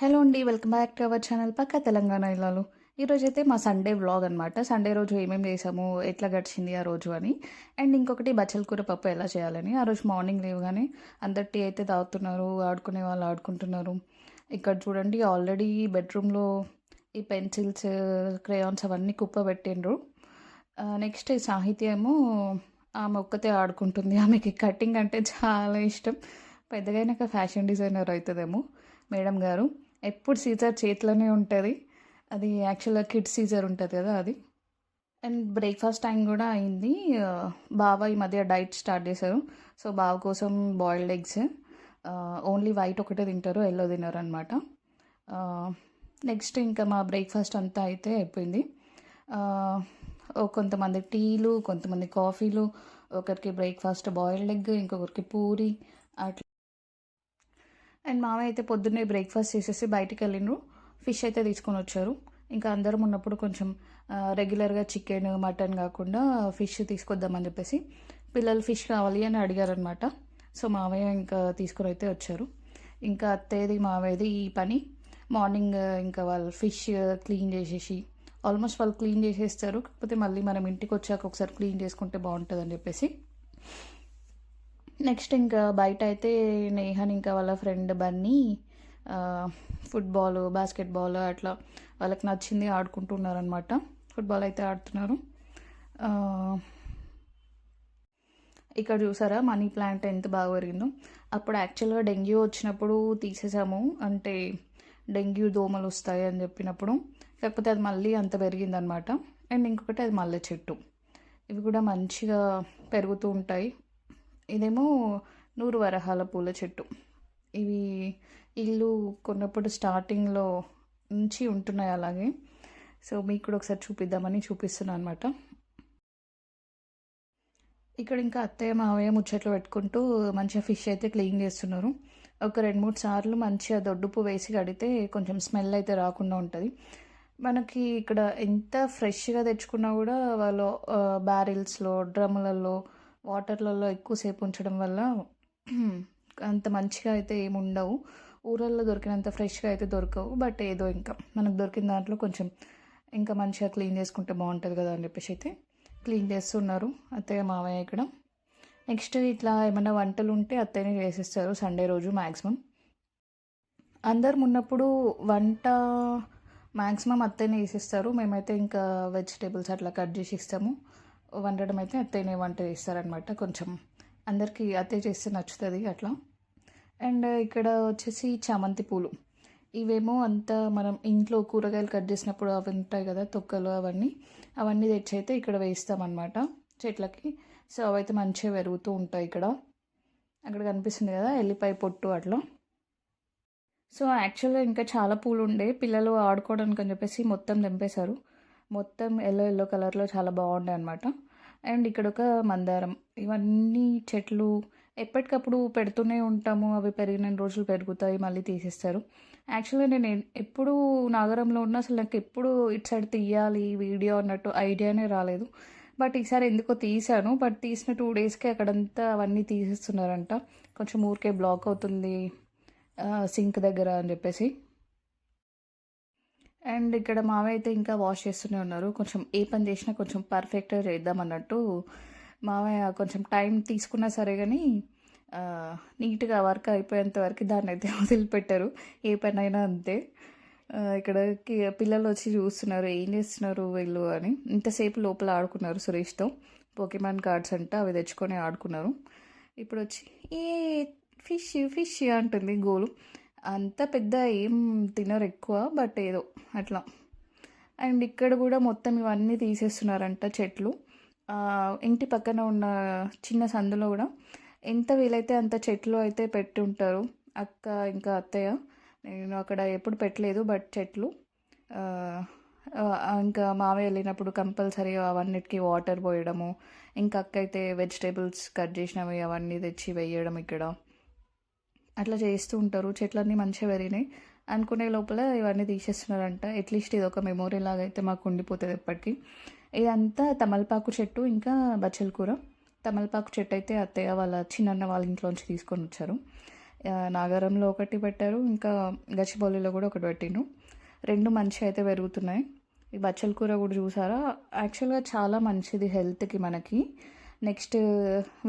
Hello అండి welcome back to our channel పక్క తెలంగాణ ఇల్లాలు. ఈరోజు అయితే మా సండే వ్లాగ్ అనమాట సండే రోజు ఏమేమి చేసాము ఎట్లా గడిచింది ఆ రోజు అని. అండ్ ఇంకొకటి బచ్చల కూర పప్పు ఎలా చేయాలని. ఆ రోజు మార్నింగ్ లేవగానే అందరు టీ అయితే తాగుతున్నారు ఆడుకునే వాళ్ళు ఆడుకుంటున్నారు. ఇక్కడ చూడండి ఆల్రెడీ బెడ్రూమ్లో ఈ పెన్సిల్స్ క్రేయాన్స్ అవన్నీ కుప్ప పెట్టిండ్రు నెక్స్ట్ సాహిత్యము ఆమె ఒక్కతే ఆడుకుంటుంది. ఆమెకి కటింగ్ అంటే చాలా ఇష్టం. పెద్దగా ఫ్యాషన్ డిజైనర్ అవుతుందేమో మేడం గారు. ఎప్పుడు సీజర్ చేతిలోనే ఉంటుంది. అది యాక్చువల్గా కిడ్ సీజర్ ఉంటుంది కదా అది. అండ్ బ్రేక్ఫాస్ట్ టైం కూడా అయింది. బావ ఈ మధ్య డైట్ స్టార్ట్ చేశారు. సో బావ కోసం బాయిల్డ్ ఎగ్స్ ఓన్లీ వైట్ ఒకటే తింటారు ఎల్లో తినరు అనమాట నెక్స్ట్ ఇంకా మా బ్రేక్ఫాస్ట్ అంతా అయితే అయిపోయింది. ఓ కొంతమంది టీలు కొంతమంది కాఫీలు ఒకరికి బ్రేక్ఫాస్ట్ బాయిల్డ్ ఎగ్ ఇంకొకరికి పూరి అట్లా అండ్ మామయ్య అయితే పొద్దున్నే బ్రేక్ఫాస్ట్ చేసేసి బయటికి వెళ్ళిండ్రు. ఫిష్ అయితే తీసుకొని వచ్చారు. ఇంకా అందరం ఉన్నప్పుడు కొంచెం రెగ్యులర్గా చికెన్ మటన్ కాకుండా ఫిష్ తీసుకొద్దామని చెప్పేసి పిల్లలు ఫిష్ కావాలి అని అడిగారనమాట సో మావయ్య ఇంకా తీసుకొని అయితే వచ్చారు. ఇంకా అత్తయ్యది మావయ్యది ఈ పని. మార్నింగ్ ఇంకా వాళ్ళు ఫిష్ క్లీన్ చేసేసి ఆల్మోస్ట్ వాళ్ళు క్లీన్ చేసేస్తారు. కాకపోతే మళ్ళీ మనం ఇంటికి వచ్చాక ఒకసారి క్లీన్ చేసుకుంటే బాగుంటుందని చెప్పేసి నెక్స్ట్ ఇంకా బయట అయితే నేహన్ ఇంకా వాళ్ళ ఫ్రెండ్ బన్నీ ఫుట్బాల్ బాస్కెట్బాల్ అట్లా వాళ్ళకి నచ్చింది ఆడుకుంటున్నారు అనమాట ఫుట్బాల్ అయితే ఆడుతున్నారు. ఇక్కడ చూసారా మనీ ప్లాంట్ ఎంత బాగా పెరిగిందో. అప్పుడు యాక్చువల్గా డెంగ్యూ వచ్చినప్పుడు తీసేసాము. అంటే డెంగ్యూ దోమలు వస్తాయి అని చెప్పినప్పుడు. కాకపోతే అది మళ్ళీ అంత పెరిగిందనమాట అండ్ ఇంకొకటి అది మల్లె చెట్టు. ఇవి కూడా మంచిగా పెరుగుతూ ఉంటాయి. ఇదేమో నూరు వరహాల పూల చెట్టు. ఇవి ఇల్లు కొన్నప్పుడు స్టార్టింగ్లో నుంచి ఉంటున్నాయి అలాగే. సో మీకు కూడా ఒకసారి చూపిద్దామని చూపిస్తున్నాను అనమాట ఇక్కడ ఇంకా అత్తయ్య మావయ్య ముచ్చట్లు పెట్టుకుంటూ మంచిగా ఫిష్ అయితే క్లీన్ చేస్తున్నారు. ఒక రెండు మూడు సార్లు మంచిగా దొడ్డుపు వేసి కడితే కొంచెం స్మెల్ అయితే రాకుండా ఉంటుంది. మనకి ఇక్కడ ఎంత ఫ్రెష్గా తెచ్చుకున్నా కూడా వాళ్ళు బ్యారెల్స్లో డ్రమ్ములలో వాటర్లలో ఎక్కువసేపు ఉంచడం వల్ల అంత మంచిగా అయితే ఏమి ఉండవు. ఊరల్లో దొరికినంత ఫ్రెష్గా అయితే దొరకవు. బట్ ఏదో ఇంకా మనకు దొరికిన దాంట్లో కొంచెం ఇంకా మంచిగా క్లీన్ చేసుకుంటే బాగుంటుంది కదా అని చెప్పేసి అయితే క్లీన్ చేస్తున్నారు అత్తయ్య మావయ్య ఇక్కడ. నెక్స్ట్ ఇట్లా ఏమైనా వంటలు ఉంటే అత్తయ్యనే చేసేస్తారు సండే రోజు మ్యాక్సిమం అందరు ఉన్నప్పుడు వంట మ్యాక్సిమం అత్తయ్యనే వేసిస్తారు మేమైతే ఇంకా వెజిటేబుల్స్ అట్లా కట్ చేసి ఇస్తాము. వండడం అయితే అత్తయ్యనే వంట చేస్తారనమాట కొంచెం అందరికీ అత్తయ్య చేస్తే నచ్చుతుంది అట్లా. అండ్ ఇక్కడ వచ్చేసి చామంతి పూలు. ఇవేమో అంతా మనం ఇంట్లో కూరగాయలు కట్ చేసినప్పుడు అవి ఉంటాయి కదా తొక్కలు అవన్నీ. అవన్నీ తెచ్చి అయితే ఇక్కడ వేస్తామన్నమాట చెట్లకి. సో అవైతే మంచిగా పెరుగుతూ ఉంటాయి ఇక్కడ. అక్కడ కనిపిస్తుంది కదా ఎల్లిపాయ పొట్టు అట్లా. సో యాక్చువల్గా ఇంకా చాలా పూలు ఉండే పిల్లలు ఆడుకోవడానికి అని చెప్పేసి మొత్తం తెంపేశారు. మొత్తం ఎల్లో ఎల్లో కలర్లో చాలా బాగుండే అనమాట అండ్ ఇక్కడ ఒక మందారం. ఇవన్నీ చెట్లు ఎప్పటికప్పుడు పెడుతూనే ఉంటాము. అవి పెరిగిన రోజులు పెరుగుతాయి మళ్ళీ తీసేస్తారు. యాక్చువల్గా నేను ఎప్పుడు నాగరంలో ఉన్నా అసలు నాకు ఎప్పుడు ఇటు సైడ్ తీయాలి వీడియో అన్నట్టు ఐడియానే రాలేదు. బట్ ఈసారి ఎందుకో తీసాను బట్ తీసిన టూ డేస్కి అక్కడంతా అవన్నీ తీసేస్తున్నారంట. కొంచెం ఊరికే బ్లాక్ అవుతుంది సింక్ దగ్గర అని చెప్పేసి. అండ్ ఇక్కడ మావయ్య అయితే ఇంకా వాష్ చేస్తూనే ఉన్నారు. కొంచెం ఏ పని చేసినా కొంచెం పర్ఫెక్ట్గా చేద్దాం అన్నట్టు మావయ్య కొంచెం టైం తీసుకున్నా సరే కానీ నీట్గా వర్క్ అయిపోయేంత వరకు దాన్ని అయితే వదిలిపెట్టారు. ఏ పని అయినా అంతే ఇక్కడ పిల్లలు వచ్చి చూస్తున్నారు. ఏం చేస్తున్నారు వీళ్ళు అని. ఇంతసేపు లోపల ఆడుకున్నారు సురేష్తో. పోకెమాన్ కార్డ్స్ అంట అవి తెచ్చుకొని ఆడుకున్నారు. ఇప్పుడు వచ్చి ఏ ఫిష్ ఫిష్ అంటుంది గోలు. అంత పెద్ద ఏం తినరు ఎక్కువ బట్ ఏదో అట్లా. అండ్ ఇక్కడ కూడా మొత్తం ఇవన్నీ తీసేస్తున్నారంట చెట్లు. ఇంటి పక్కన ఉన్న చిన్న సందులో కూడా ఎంత వీలైతే అంత చెట్లు అయితే పెట్టి ఉంటారు అక్క ఇంకా అత్తయ్య నేను అక్కడ ఎప్పుడు పెట్టలేదు బట్ చెట్లు. ఇంకా మావయ్య వెళ్ళినప్పుడు కంపల్సరీ అవన్నిటికీ వాటర్ పోయడము. ఇంకా అక్క అయితే వెజిటేబుల్స్ కట్ చేసినవి అవన్నీ తెచ్చి వేయడం ఇక్కడ. అట్లా చేస్తూ ఉంటారు. చెట్లన్నీ మంచిగా పెరిగినాయి. అనుకునే లోపల ఇవన్నీ తీసేస్తున్నారంట. అట్లీస్ట్ ఇది ఒక మెమోరీ లాగా అయితే మాకు ఉండిపోతుంది ఎప్పటికీ. ఇదంతా తమలపాకు చెట్టు ఇంకా బచ్చల కూర. తమలపాకు చెట్టు అయితే అత్తయ్య వాళ్ళ చిన్నన్న వాళ్ళ ఇంట్లోంచి తీసుకొని వచ్చారు. నాగరంలో నాగారంలో ఒకటి పెట్టారు. ఇంకా గచ్చిబౌలిలో కూడా ఒకటి పెట్టిండు రెండు మంచిగా అయితే పెరుగుతున్నాయి. ఈ బచ్చల కూర కూడా చూసారా? యాక్చువల్గా చాలా మంచిది హెల్త్కి మనకి. నెక్స్ట్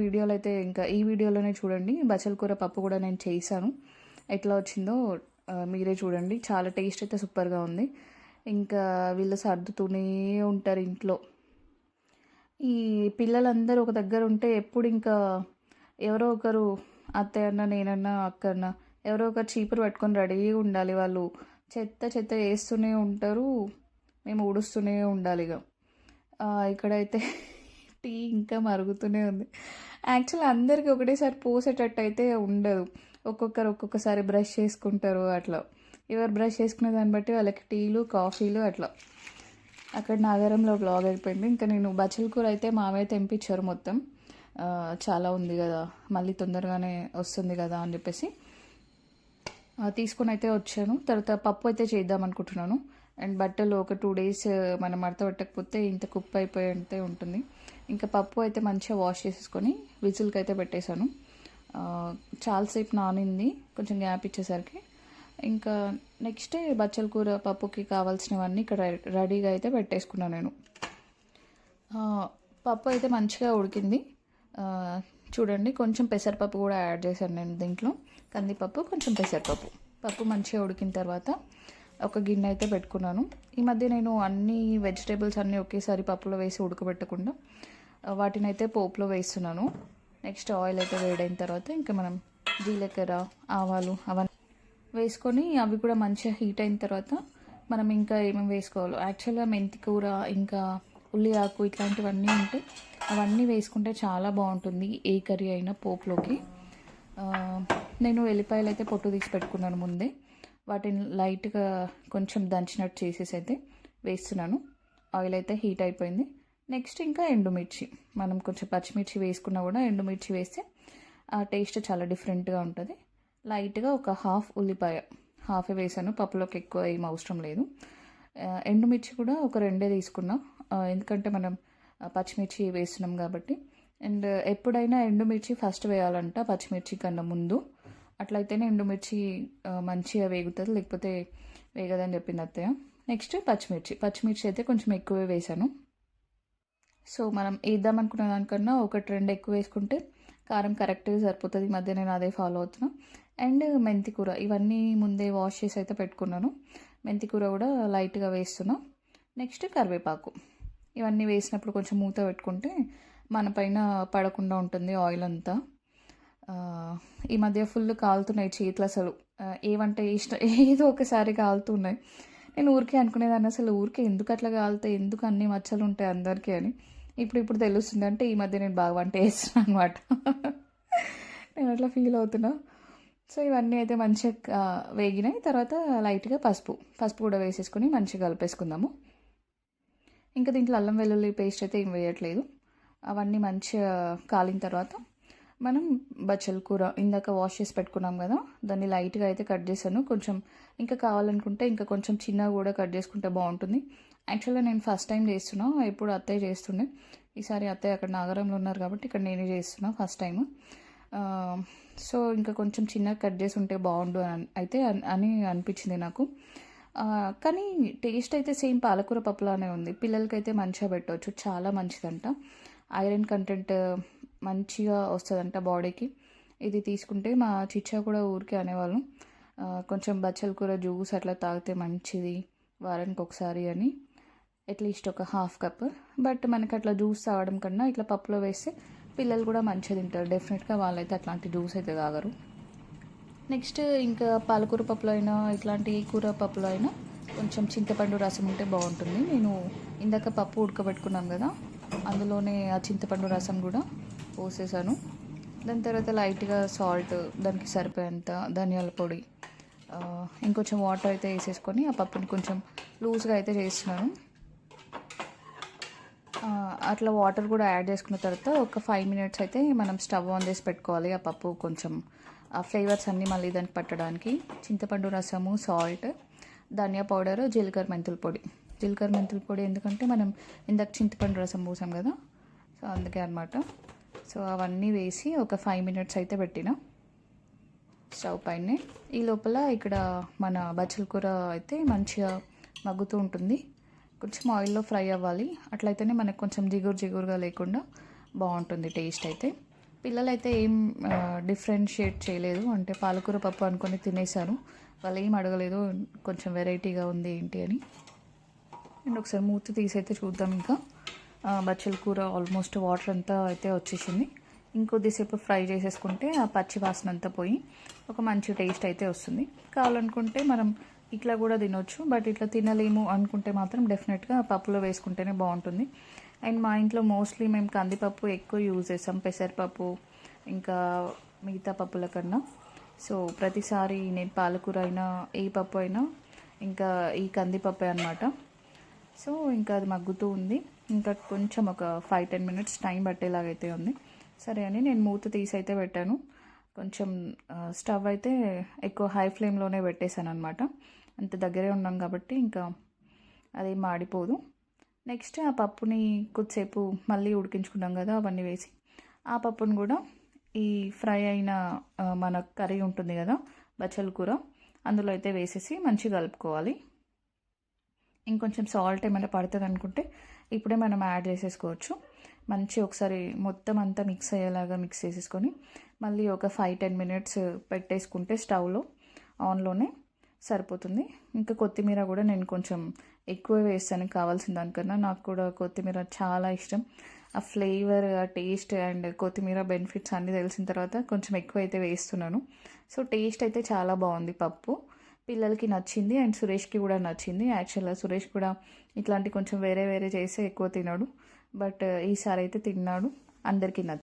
వీడియోలో అయితే ఇంకా ఈ వీడియోలోనే చూడండి. బచ్చల కూర పప్పు కూడా నేను చేశాను. ఎట్లా వచ్చిందో మీరే చూడండి. చాలా టేస్ట్ అయితే సూపర్గా ఉంది. ఇంకా వీళ్ళు సర్దుతూనే ఉంటారు ఇంట్లో. ఈ పిల్లలందరూ ఒక దగ్గర ఉంటే ఎప్పుడు ఇంకా ఎవరో ఒకరు అత్తయ్య అన్న నేనన్నా అక్క అన్న ఎవరో ఒకరు చీపురు పట్టుకొని రెడీగా ఉండాలి వాళ్ళు. చెత్త చెత్త వేస్తూనే ఉంటారు. మేము ఊడుస్తూనే ఉండాలి ఇక ఇక్కడైతే టీ ఇంకా మరుగుతూనే ఉంది. యాక్చువల్ అందరికీ ఒకటేసారి పోసేటట్టు అయితే ఉండదు. ఒక్కొక్కరు ఒక్కొక్కసారి బ్రష్ చేసుకుంటారు అట్లా. ఎవరు బ్రష్ చేసుకునే దాన్ని బట్టి వాళ్ళకి టీలు కాఫీలు అట్లా. అక్కడ నగరంలో బ్లాగ్ అయిపోయింది. ఇంకా నేను బచ్చల కూర అయితే మామయ్య తెంపించారు మొత్తం. చాలా ఉంది కదా. మళ్ళీ తొందరగానే వస్తుంది కదా అని చెప్పేసి. తీసుకొని అయితే వచ్చాను. తర్వాత పప్పు అయితే చేద్దాం అనుకుంటున్నాను. అండ్ బట్టలు ఒక టూ డేస్ మనం మడత పెట్టకపోతే ఇంత కుప్ప అయిపోయి అంటే ఉంటుంది. ఇంకా పప్పు అయితే మంచిగా వాష్ చేసేసుకొని విజిల్కి అయితే పెట్టేశాను చాలాసేపు నానింది కొంచెం గ్యాప్ ఇచ్చేసరికి. ఇంకా నెక్స్ట్ బచ్చల కూర పప్పుకి కావాల్సినవన్నీ ఇక్కడ రెడీగా అయితే పెట్టేసుకున్నాను నేను. పప్పు అయితే మంచిగా ఉడికింది. చూడండి కొంచెం పెసరపప్పు కూడా యాడ్ చేశాను నేను దీంట్లో. కందిపప్పు కొంచెం పెసరపప్పు. పప్పు మంచిగా ఉడికిన తర్వాత ఒక గిన్నె అయితే పెట్టుకున్నాను. ఈ మధ్య నేను అన్ని వెజిటేబుల్స్ అన్నీ ఒకేసారి పప్పులో వేసి ఉడకబెట్టకుండా వాటిని అయితే పోపులో వేస్తున్నాను. నెక్స్ట్ ఆయిల్ అయితే వేడైన తర్వాత ఇంకా మనం జీలకర్ర ఆవాలు అవన్నీ వేసుకొని అవి కూడా మంచిగా హీట్ అయిన తర్వాత మనం ఇంకా ఏమేమి వేసుకోవాలో. యాక్చువల్గా మెంతి కూర ఇంకా ఉల్లి ఆకు ఇట్లాంటివన్నీ ఉంటే అవన్నీ వేసుకుంటే చాలా బాగుంటుంది. ఏ కర్రీ అయినా పోపులోకి. నేను ఎల్లిపాయలు అయితే పొట్టు తీసి పెట్టుకున్నాను ముందే. వాటిని లైట్గా కొంచెం దంచినట్టు చేసేసి అయితే వేస్తున్నాను. ఆయిల్ అయితే హీట్ అయిపోయింది. నెక్స్ట్ ఇంకా ఎండుమిర్చి. మనం కొంచెం పచ్చిమిర్చి వేసుకున్నా కూడా ఎండుమిర్చి వేస్తే ఆ టేస్ట్ చాలా డిఫరెంట్గా ఉంటుంది. లైట్గా ఒక హాఫ్ ఉల్లిపాయ. హాఫే వేసాను. పప్పులోకి ఎక్కువ ఏం అవసరం లేదు. ఎండుమిర్చి కూడా ఒక రెండే తీసుకున్నా. ఎందుకంటే మనం పచ్చిమిర్చి వేస్తున్నాం కాబట్టి. అండ్ ఎప్పుడైనా ఎండుమిర్చి ఫస్ట్ వేయాలంట పచ్చిమిర్చి కన్నా ముందు. అట్లయితేనే ఎండుమిర్చి మంచిగా వేగుతుంది లేకపోతే వేగదని చెప్పింది అత్తయ్య. నెక్స్ట్ పచ్చిమిర్చి. పచ్చిమిర్చి అయితే కొంచెం ఎక్కువే వేసాను. సో మనం వేద్దాం అనుకున్న దానికన్నా ఒకటి రెండు ఎక్కువ వేసుకుంటే కారం కరెక్ట్గా సరిపోతుంది. ఈ మధ్య నేను అదే ఫాలో అవుతున్నా. అండ్ మెంతి కూర. ఇవన్నీ ముందే వాష్ చేసి అయితే పెట్టుకున్నాను. మెంతి కూర కూడా లైట్గా వేస్తున్నా. నెక్స్ట్ కరివేపాకు. ఇవన్నీ వేసినప్పుడు కొంచెం మూత పెట్టుకుంటే మన పైన పడకుండా ఉంటుంది ఆయిల్ అంతా. ఈ మధ్య ఫుల్ కాలుతున్నాయి చేతులు అసలు. ఏవంటే ఇష్టం ఏదో ఒకసారి కాలుతున్నాయి. నేను ఊరికే అనుకునేదాన్ని అసలు ఊరికే ఎందుకు అట్లా కాలుతాయి? ఎందుకు అన్ని మచ్చలు ఉంటాయి అందరికీ అని. ఇప్పుడు ఇప్పుడు తెలుస్తుంది. అంటే ఈ మధ్య నేను బాగా వంట చేస్తున్నాను అనమాట నేను అట్లా ఫీల్ అవుతున్నా. సో ఇవన్నీ అయితే మంచిగా వేగినాయి. తర్వాత లైట్గా పసుపు. పసుపు కూడా వేసేసుకొని మంచిగా కలిపేసుకుందాము. ఇంకా దీంట్లో అల్లం వెల్లుల్లి పేస్ట్ అయితే ఏం వేయట్లేదు. అవన్నీ మంచిగా కాలిన తర్వాత మనం బచ్చల కూర ఇందాక వాష్ చేసి పెట్టుకున్నాం కదా దాన్ని లైట్గా అయితే కట్ చేశాను. కొంచెం ఇంకా కావాలనుకుంటే ఇంకా కొంచెం చిన్నగా కూడా కట్ చేసుకుంటే బాగుంటుంది. యాక్చువల్గా నేను ఫస్ట్ టైం చేస్తున్నా ఎప్పుడు అత్తయ్య చేస్తుండే. ఈసారి అత్తయ్య అక్కడ నాగరంలో ఉన్నారు కాబట్టి ఇక్కడ నేనే చేస్తున్నా ఫస్ట్ టైం సో ఇంకా కొంచెం చిన్నగా కట్ చేసి ఉంటే బాగుండు అని అయితే అని అనిపించింది నాకు. కానీ టేస్ట్ అయితే సేమ్ పాలకూర పప్పులానే ఉంది. పిల్లలకైతే మంచిగా పెట్టవచ్చు చాలా మంచిదంట. ఐరన్ కంటెంట్ మంచిగా వస్తుందంట బాడీకి. ఇది తీసుకుంటే మా చిచ్చా కూడా ఊరికే అనేవాళ్ళం. కొంచెం బచ్చల కూర జ్యూస్ అట్లా తాగితే మంచిది వారానికి ఒకసారి అని. అట్లీస్ట్ ఒక హాఫ్ కప్. బట్ మనకి అట్లా జ్యూస్ తాగడం కన్నా ఇట్లా పప్పులో వేస్తే పిల్లలు కూడా మంచిగా తింటారు. డెఫినెట్గా వాళ్ళైతే అట్లాంటి జ్యూస్ అయితే తాగరు. నెక్స్ట్ ఇంకా పాలకూర పప్పులో అయినా ఇట్లాంటి కూర పప్పులో అయినా కొంచెం చింతపండు రసం ఉంటే బాగుంటుంది. నేను ఇందాక పప్పు ఉడకబెట్టుకున్నాను కదా అందులోనే ఆ చింతపండు రసం కూడా పోసేసాను. దాని తర్వాత లైట్గా సాల్ట్ దానికి సరిపోయేంత ధనియాల పొడి ఇంకొంచెం వాటర్ అయితే వేసేసుకొని ఆ పప్పుని కొంచెం లూజ్గా అయితే చేస్తున్నాను. అట్లా వాటర్ కూడా యాడ్ చేసుకున్న తర్వాత ఒక ఫైవ్ మినిట్స్ అయితే మనం స్టవ్ ఆన్ చేసి పెట్టుకోవాలి ఆ పప్పు కొంచెం. ఆ ఫ్లేవర్స్ అన్నీ మళ్ళీ దానికి పట్టడానికి చింతపండు రసము సాల్ట్ ధనియా పౌడరు జీలకర్ర మెంతుల పొడి. జీలకర్ర మెంతుల పొడి ఎందుకంటే మనం ఇందాక చింతపండు రసం పోసాం కదా సో అందుకే అనమాట సో అవన్నీ వేసి ఒక ఫైవ్ మినిట్స్ అయితే పెట్టిన. స్టవ్ పైనే. ఈ లోపల ఇక్కడ మన బచ్చల కూర అయితే మంచిగా మగ్గుతూ ఉంటుంది. కొంచెం ఆయిల్లో ఫ్రై అవ్వాలి. అట్లయితేనే మనకు కొంచెం జిగురు జిగురుగా లేకుండా బాగుంటుంది టేస్ట్ అయితే. పిల్లలైతే ఏం డిఫరెన్షియేట్ చేయలేదు. అంటే పాలకూర పప్పు అనుకొని తినేశారు వాళ్ళు ఏం అడగలేదు. కొంచెం వెరైటీగా ఉంది ఏంటి అని. అండ్ ఒకసారి మూత తీసి అయితే చూద్దాం ఇంకా. బచ్చల కూర ఆల్మోస్ట్ వాటర్ అంతా అయితే వచ్చేసింది. ఇంకొద్దిసేపు ఫ్రై చేసేసుకుంటే ఆ పచ్చి వాసన అంతా పోయి ఒక మంచి టేస్ట్ అయితే వస్తుంది. కావాలనుకుంటే మనం ఇట్లా కూడా తినొచ్చు బట్ ఇట్లా తినలేము అనుకుంటే మాత్రం డెఫినెట్గా పప్పులో వేసుకుంటేనే బాగుంటుంది. అండ్ మా ఇంట్లో మోస్ట్లీ మేము కందిపప్పు ఎక్కువ యూజ్ చేస్తాం పెసరపప్పు ఇంకా మిగతా పప్పుల కన్నా. సో ప్రతిసారి నేను పాలకూర అయినా ఏ పప్పు అయినా ఇంకా ఈ కందిపప్పే అనమాట సో ఇంకా అది మగ్గుతూ ఉంది. ఇంకా కొంచెం ఒక ఫైవ్ టెన్ మినిట్స్ టైం పట్టేలాగైతే ఉంది. సరే అని నేను మూత తీసి అయితే పెట్టాను. కొంచెం స్టవ్ అయితే ఎక్కువ హై ఫ్లేమ్లోనే పెట్టేశాను అనమాట అంత దగ్గరే ఉన్నాం కాబట్టి ఇంకా అది మాడిపోదు. నెక్స్ట్ ఆ పప్పుని కొద్దిసేపు మళ్ళీ ఉడికించుకున్నాం కదా అవన్నీ వేసి. ఆ పప్పును కూడా ఈ ఫ్రై అయిన మన కర్రీ ఉంటుంది కదా బచ్చల కూర అందులో అయితే వేసేసి మంచిగా కలుపుకోవాలి. ఇంకొంచెం సాల్ట్ ఏమైనా పడుతుంది అనుకుంటే ఇప్పుడే మనం యాడ్ చేసేసుకోవచ్చు. మంచి ఒకసారి మొత్తం అంతా మిక్స్ అయ్యేలాగా మిక్స్ చేసేసుకొని మళ్ళీ ఒక ఫైవ్ టెన్ మినిట్స్ పెట్టేసుకుంటే స్టవ్లో ఆన్లోనే సరిపోతుంది. ఇంకా కొత్తిమీర కూడా నేను కొంచెం ఎక్కువ వేస్తాను కావాల్సిన దానికన్నా. నాకు కూడా కొత్తిమీర చాలా ఇష్టం. ఆ ఫ్లేవర్ ఆ టేస్ట్ అండ్ కొత్తిమీర బెనిఫిట్స్ అన్నీ తెలిసిన తర్వాత కొంచెం ఎక్కువ అయితే వేస్తున్నాను. సో టేస్ట్ అయితే చాలా బాగుంది పప్పు. పిల్లలకి నచ్చింది అండ్ సురేష్కి కూడా నచ్చింది. యాక్చువల్గా సురేష్ కూడా ఇట్లాంటి కొంచెం వేరే వేరే చేస్తే ఎక్కువ తినడు. బట్ ఈసారి అయితే తిన్నాడు. అందరికీ నచ్చింది.